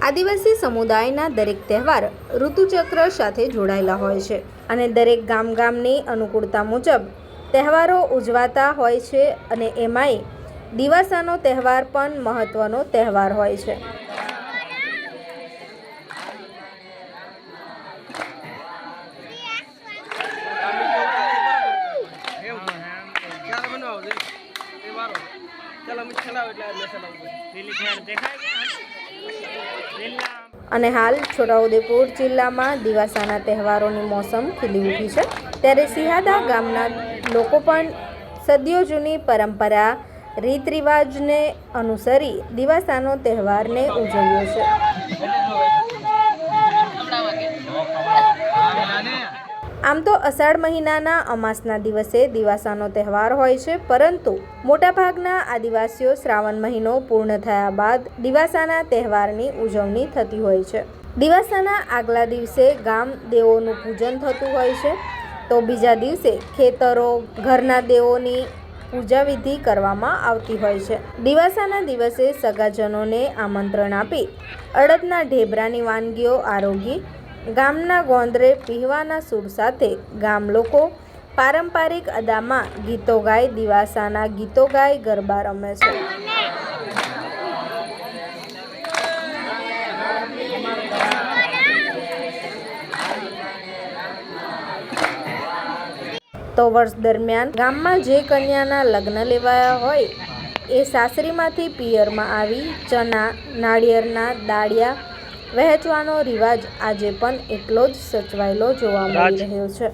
આદિવાસી સમુદાયના દરેક તહેવાર ઋતુચક્ર સાથે જોડાયેલા હોય છે અને દરેક ગામ ગામની અનુકૂળતા મુજબ તહેવારો ઉજવાતા હોય છે અને એમાંય દિવાસાનો તહેવાર પણ મહત્ત્વનો તહેવાર હોય છે. અને હાલ છોટાઉદેપુર જિલ્લામાં દિવાસાના તહેવારોની મોસમ ખીલી ઉઠી છે. ત્યારે સિહાદા ગામના લોકો પણ સદીઓ જૂની પરંપરા રીત રિવાજને અનુસરી દિવાસાનો તહેવારને ઉજવ્યો છે. આમ તો અષાઢ મહિનાના અમાસના દિવસે દિવાસાનો તહેવાર હોય છે, પરંતુ મોટાભાગના આદિવાસીઓ શ્રાવણ મહિનો પૂર્ણ થયા બાદ દિવાસાના તહેવારની ઉજવણી થતી હોય છે. દિવાસાના આગલા દિવસે ગામ દેવોનું પૂજન થતું હોય છે. તો બીજા દિવસે ખેતરો, ઘરના દેવોની પૂજા વિધિ કરવામાં આવતી હોય છે. દિવાસાના દિવસે સગાજનોને આમંત્રણ આપી અડદના ઢેબરાની વાનગીઓ આરોગી ગામના ગોંદરે પીહવાના સૂર સાથે ગામ લોકો પારંપરિક અદામાં ગીતો ગાય, દિવાસાના ગીતો ગાય, ગરબા રમે છે. તો વર્ષ દરમિયાન ગામમાં જે કન્યાના લગ્ન લેવાયા હોય, એ સાસરીમાંથી પિયરમાં આવી ચણા નાળિયેરના દાળિયા વહેંચવાનો રિવાજ આજે પણ એટલો જ સચવાયેલો જોવા મળી રહ્યો છે.